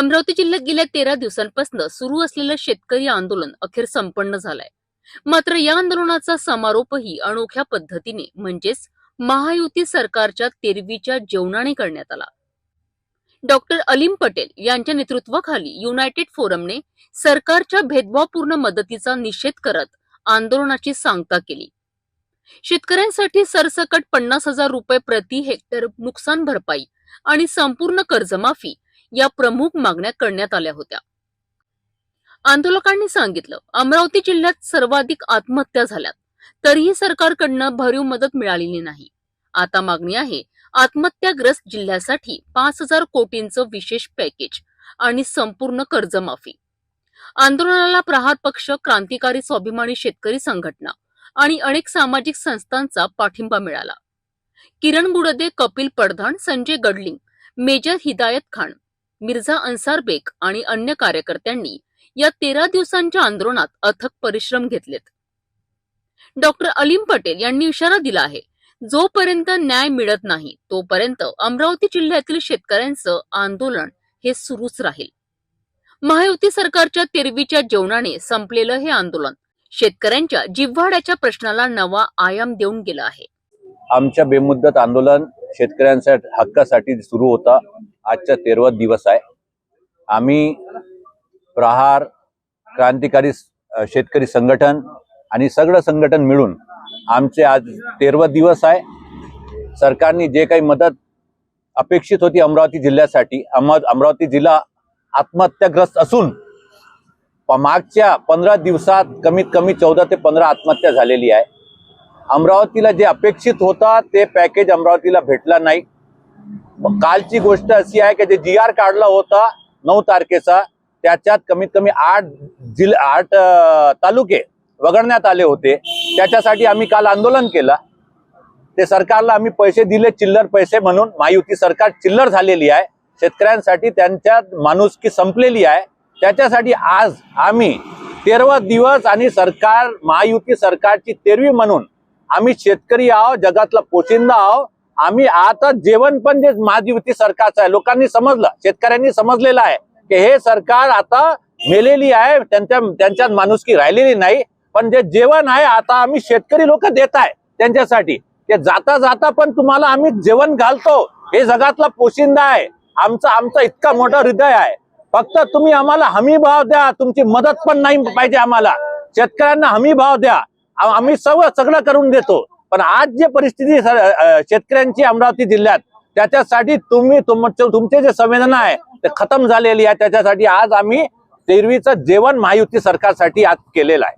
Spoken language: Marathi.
अमरावती जिल्ह्यात गेल्या तेरा दिवसांपासून सुरू असलेलं शेतकरी आंदोलन अखेर संपन्न झालंय. मात्र या आंदोलनाचा समारोपही अनोख्या पद्धतीने म्हणजेच महायुती सरकारच्या तेरवीच्या जेवणाने करण्यात आला. डॉक्टर अलीम पटेल यांच्या नेतृत्वाखाली युनायटेड फोरमने सरकारच्या भेदभावपूर्ण मदतीचा निषेध करत आंदोलनाची सांगता केली. शेतकऱ्यांसाठी सरसकट पन्नास हजार रुपये प्रति हेक्टर नुकसान भरपाई आणि संपूर्ण कर्जमाफी या प्रमुख मागण्या करण्यात आल्या होत्या. आंदोलकांनी सांगितलं अमरावती जिल्ह्यात सर्वाधिक आत्महत्या झाल्यात. तरीही सरकारकडनं भरीव मदत मिळालेली नाही. आता मागणी आहे आत्महत्याग्रस्त जिल्ह्यासाठी पाच हजार कोटींचं विशेष पॅकेज आणि संपूर्ण कर्जमाफी. आंदोलनाला प्रहार पक्ष क्रांतिकारी स्वाभिमानी शेतकरी संघटना आणि अनेक सामाजिक संस्थांचा पाठिंबा मिळाला. किरण गुडदे कपिल पडधाण संजय गडलिंग मेजर हिदायत खान मिर्झा अन्सार बेग आणि अन्य कार्यकर्त्यांनी या तेरा दिवसांच्या आंदोलनात अथक परिश्रम घेतलेत. डॉक्टर अलीम पटेल यांनी इशारा दिला आहे जोपर्यंत न्याय मिळत नाही तोपर्यंत अमरावती जिल्ह्यातील शेतकऱ्यांचं आंदोलन हे सुरूच राहील. महायुती सरकारच्या तेरवीच्या जेवणाने संपलेलं हे आंदोलन शेतकऱ्यांच्या जिव्हाड्याच्या प्रश्नाला नवा आयाम देऊन गेला आहे. आमच्या बेमुद्दत आंदोलन शेतकऱ्यांच्या हक्कासाठी सुरू होता. आजचा तेरवा दिवस आहे. आम्ही प्रहार क्रांतिकारी शेतकरी संघटन आणि सगळं संघटन मिळून आमचे आज तेरवा दिवस आहे. सरकारने जे काही मदत अपेक्षित होती अमरावती जिल्ह्यासाठी अम- अमरावती जिल्हा आत्महत्याग्रस्त असून मागच्या पंधरा दिवसात कमीत कमी चौदा ते पंधरा आत्महत्या झालेली आहे. अमरावतीला जे अपेक्षित होता ते पॅकेज अमरावतीला भेटला नाही. कालची गोष्ट अशी आहे की जे जी आर काढला होता नऊ तारखेचा त्याच्यात कमीत कमी आठ जिल आठ तालुके वगळण्यात आले होते. त्याच्यासाठी आम्ही काल आंदोलन केलं. ते सरकारला आम्ही पैसे दिले चिल्लर पैसे म्हणून. महायुती सरकार चिल्लर झालेली आहे. शेतकऱ्यांसाठी त्यांच्यात माणुसकी संपलेली आहे. त्याच्यासाठी आज आम्ही तेरवा दिवस आणि सरकार महायुती सरकारची तेरवी म्हणून आम्ही शेतकरी आहो जगातला पोशिंदा आहो आम्ही आता जेवण पण जे महायुती सरकारचं आहे लोकांनी समजलं शेतकऱ्यांनी समजलेलं आहे की हे सरकार आता मेलेली आहे त्यांच्या त्यांच्यात माणुसकी राहिलेली नाही पण जे जेवण आहे आता आम्ही शेतकरी लोक देत आहे त्यांच्यासाठी. ते जाता जाता पण तुम्हाला आम्ही जेवण घालतो. हे जगातला पोशिंदा आहे. आमचा आमचा इतका मोठा हृदय आहे. फक्त तुम्ही आम्हाला हमी भाव द्या तुमची मदत पण नाही पाहिजे आम्हाला. शेतकऱ्यांना हमी भाव द्या. आम्ही सर्व सगळं करून देतो. पण आज जे परिस्थिती अ, शेतकऱ्यांची अमरावती जिल्ह्यात त्याच्यासाठी तुम्ही तुमचे तुमचे जे संवेदना आहे ते खतम झालेली आहे. त्याच्यासाठी आज आम्ही तेरवीचं जेवण महायुती सरकारसाठी आज केलेलं आहे.